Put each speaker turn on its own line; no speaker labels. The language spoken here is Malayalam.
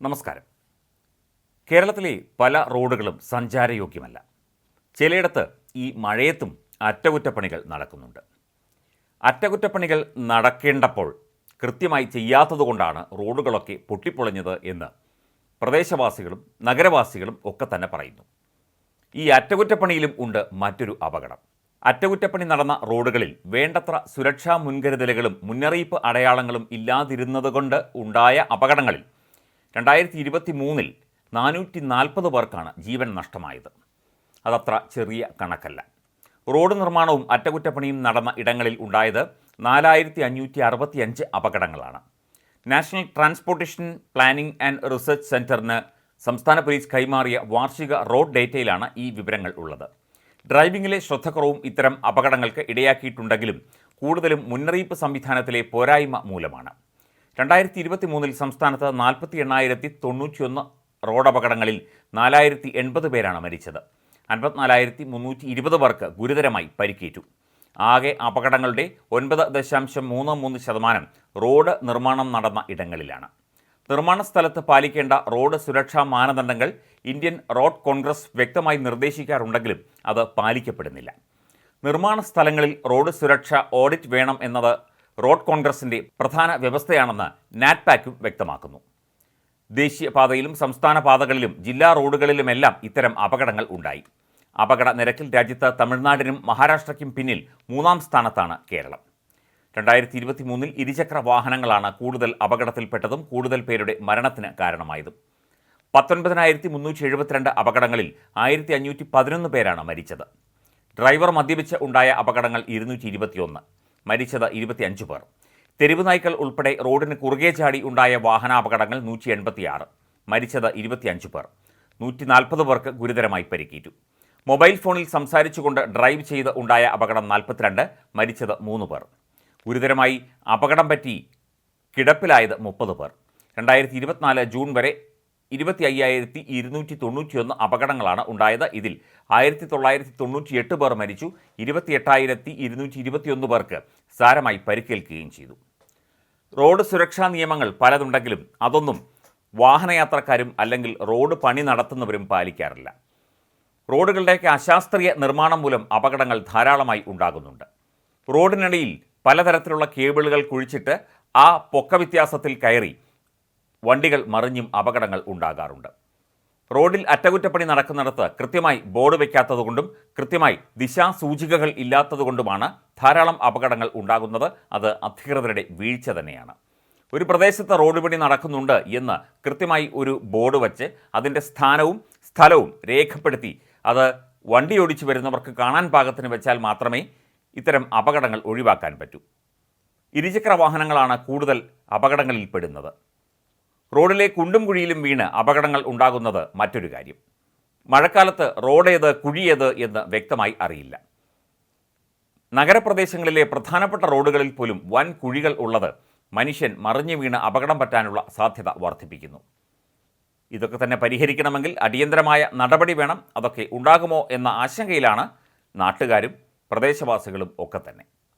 നമസ്കാരം. കേരളത്തിലെ പല റോഡുകളും സഞ്ചാരയോഗ്യമല്ല. ചിലയിടത്ത് ഈ മഴയത്തും അറ്റകുറ്റപ്പണികൾ നടക്കുന്നുണ്ട്. അറ്റകുറ്റപ്പണികൾ നടക്കേണ്ടപ്പോൾ കൃത്യമായി ചെയ്യാത്തതുകൊണ്ടാണ് റോഡുകളൊക്കെ പൊട്ടിപ്പൊളിഞ്ഞത് എന്ന് പ്രദേശവാസികളും നഗരവാസികളും ഒക്കെ തന്നെ പറയുന്നു. ഈ അറ്റകുറ്റപ്പണിയിലും ഉണ്ട് മറ്റൊരു അപകടം. അറ്റകുറ്റപ്പണി നടന്ന റോഡുകളിൽ വേണ്ടത്ര സുരക്ഷാ മുൻകരുതലുകളും മുന്നറിയിപ്പ് അടയാളങ്ങളും ഇല്ലാതിരുന്നതുകൊണ്ട് ഉണ്ടായ അപകടങ്ങളിൽ രണ്ടായിരത്തി ഇരുപത്തി മൂന്നിൽ നാനൂറ്റി നാൽപ്പത് പേർക്കാണ് ജീവൻ നഷ്ടമായത്. അതത്ര ചെറിയ കണക്കല്ല. റോഡ് നിർമ്മാണവും അറ്റകുറ്റപ്പണിയും നടന്ന ഇടങ്ങളിൽ ഉണ്ടായത് നാലായിരത്തി അഞ്ഞൂറ്റി അറുപത്തി അഞ്ച് അപകടങ്ങളാണ്. National transportation planning and research സെന്ററിന് സംസ്ഥാന പോലീസ് കൈമാറിയ വാർഷിക റോഡ് ഡേറ്റയിലാണ് ഈ വിവരങ്ങൾ ഉള്ളത്. ഡ്രൈവിംഗിലെ ശ്രദ്ധക്കുറവും ഇത്തരം അപകടങ്ങൾക്ക് ഇടയാക്കിയിട്ടുണ്ടെങ്കിലും കൂടുതലും മുന്നറിയിപ്പ് സംവിധാനത്തിലെ പോരായ്മ മൂലമാണ്. രണ്ടായിരത്തി ഇരുപത്തി മൂന്നിൽ സംസ്ഥാനത്ത് നാൽപ്പത്തി എണ്ണായിരത്തി തൊണ്ണൂറ്റിയൊന്ന് റോഡ് അപകടങ്ങളിൽ നാലായിരത്തി എൺപത് പേരാണ് മരിച്ചത്. അൻപത്തിനാലായിരത്തി മുന്നൂറ്റി ഇരുപത് പേർക്ക് ഗുരുതരമായി പരിക്കേറ്റു. ആകെ അപകടങ്ങളുടെ ഒൻപത് ദശാംശം മൂന്ന് മൂന്ന് ശതമാനം റോഡ് നിർമ്മാണം നടന്ന ഇടങ്ങളിലാണ്. നിർമ്മാണ സ്ഥലത്ത് പാലിക്കേണ്ട റോഡ് സുരക്ഷാ മാനദണ്ഡങ്ങൾ ഇന്ത്യൻ റോഡ് കോൺഗ്രസ് വ്യക്തമായി നിർദ്ദേശിക്കാറുണ്ടെങ്കിലും അത് പാലിക്കപ്പെടുന്നില്ല. നിർമ്മാണ സ്ഥലങ്ങളിൽ റോഡ് സുരക്ഷ ഓഡിറ്റ് വേണം എന്നത് റോഡ് കോൺഗ്രസിന്റെ പ്രധാന വ്യവസ്ഥയാണെന്ന് നാറ്റ്പാക്കും വ്യക്തമാക്കുന്നു. ദേശീയപാതയിലും സംസ്ഥാന പാതകളിലും ജില്ലാ റോഡുകളിലുമെല്ലാം ഇത്തരം അപകടങ്ങൾ ഉണ്ടായി. അപകട നിരക്കിൽ രാജ്യത്ത് തമിഴ്നാടിനും മഹാരാഷ്ട്രയ്ക്കും പിന്നിൽ മൂന്നാം സ്ഥാനത്താണ് കേരളം. രണ്ടായിരത്തി ഇരുപത്തി മൂന്നിൽ ഇരുചക്ര വാഹനങ്ങളാണ് കൂടുതൽ അപകടത്തിൽപ്പെട്ടതും കൂടുതൽ പേരുടെ മരണത്തിന് കാരണമായതും. പത്തൊൻപതിനായിരത്തി മുന്നൂറ്റി എഴുപത്തിരണ്ട് അപകടങ്ങളിൽ ആയിരത്തി അഞ്ഞൂറ്റി പതിനൊന്ന് പേരാണ് മരിച്ചത്. ഡ്രൈവർ മദ്യപിച്ച് ഉണ്ടായ അപകടങ്ങൾ ഇരുന്നൂറ്റി ഇരുപത്തിയൊന്ന് മരിച്ചത് ഇരുപത്തിയഞ്ച് പേർ. തെരുവ് നായ്ക്കൾ ഉൾപ്പെടെ റോഡിന് കുറുകെ ചാടി ഉണ്ടായ വാഹനാപകടങ്ങൾ നൂറ്റി എൺപത്തിയാറ്. മരിച്ചത് ഇരുപത്തിയഞ്ച് പേർ. നൂറ്റി നാൽപ്പത് പേർക്ക് ഗുരുതരമായി പരിക്കേറ്റു. മൊബൈൽ ഫോണിൽ സംസാരിച്ചുകൊണ്ട് ഡ്രൈവ് ചെയ്ത് ഉണ്ടായ അപകടം നാൽപ്പത്തിരണ്ട് മരിച്ചത് മൂന്ന് പേർ. ഗുരുതരമായി അപകടം പറ്റി കിടപ്പിലായത് മുപ്പത് പേർ. രണ്ടായിരത്തി ഇരുപത്തിനാല് ജൂൺ വരെ ഇരുപത്തി അയ്യായിരത്തി ഇരുന്നൂറ്റി തൊണ്ണൂറ്റിയൊന്ന് അപകടങ്ങളാണ് ഉണ്ടായത് ഇതിൽ. ആയിരത്തി തൊള്ളായിരത്തി തൊണ്ണൂറ്റി എട്ട് പേർ മരിച്ചു. ഇരുപത്തി എട്ടായിരത്തി ഇരുന്നൂറ്റി ഇരുപത്തിയൊന്ന് പേർക്ക് സാരമായി പരിക്കേൽക്കുകയും ചെയ്തു. റോഡ് സുരക്ഷാ നിയമങ്ങൾ പലതുണ്ടെങ്കിലും അതൊന്നും വാഹനയാത്രക്കാരും അല്ലെങ്കിൽ റോഡ് പണി നടത്തുന്നവരും പാലിക്കാറില്ല. റോഡുകളുടെയൊക്കെ അശാസ്ത്രീയ നിർമ്മാണം മൂലം അപകടങ്ങൾ ധാരാളമായി ഉണ്ടാകുന്നുണ്ട്. റോഡിനിടയിൽ പലതരത്തിലുള്ള കേബിളുകൾ കുഴിച്ചിട്ട് ആ പൊക്ക വ്യത്യാസത്തിൽ കയറി വണ്ടികൾ മറിഞ്ഞും അപകടങ്ങൾ ഉണ്ടാകാറുണ്ട്. റോഡിൽ അറ്റകുറ്റപ്പണി നടക്കുന്നിടത്ത് കൃത്യമായി ബോർഡ് വയ്ക്കാത്തതുകൊണ്ടും കൃത്യമായി ദിശാസൂചികകൾ ഇല്ലാത്തതുകൊണ്ടുമാണ് ധാരാളം അപകടങ്ങൾ ഉണ്ടാകുന്നത്. അത് അധികൃതരുടെ വീഴ്ച തന്നെയാണ്. ഒരു പ്രദേശത്ത് റോഡ് പണി നടക്കുന്നുണ്ട് എന്ന് കൃത്യമായി ഒരു ബോർഡ് വച്ച് അതിന്റെ സ്ഥാനവും സ്ഥലവും രേഖപ്പെടുത്തി. അത് വണ്ടി ഓടിച്ചു വരുന്നവർക്ക് കാണാൻ പാകത്തിന് വെച്ചാൽ മാത്രമേ ഇത്തരം അപകടങ്ങൾ ഒഴിവാക്കാൻ പറ്റൂ. ഇരുചക്ര വാഹനങ്ങളാണ് കൂടുതൽ അപകടങ്ങളിൽ പെടുന്നത് റോഡിലെ കുണ്ടും കുഴിയിലും വീണ് അപകടങ്ങൾ ഉണ്ടാകുന്നത് മറ്റൊരു കാര്യം. മഴക്കാലത്ത് റോഡേത് കുഴിയേത് എന്ന് വ്യക്തമായി അറിയില്ല. നഗരപ്രദേശങ്ങളിലെ പ്രധാനപ്പെട്ട റോഡുകളിൽ പോലും വൻ കുഴികൾ ഉള്ളത് മനുഷ്യൻ മറിഞ്ഞു വീണ് അപകടം പറ്റാനുള്ള സാധ്യത വർദ്ധിപ്പിക്കുന്നു. ഇതൊക്കെ തന്നെ പരിഹരിക്കണമെങ്കിൽ അടിയന്തരമായ നടപടി വേണം. അതൊക്കെ ഉണ്ടാകുമോ എന്ന ആശങ്കയിലാണ് നാട്ടുകാരും പ്രദേശവാസികളും ഒക്കെ തന്നെ.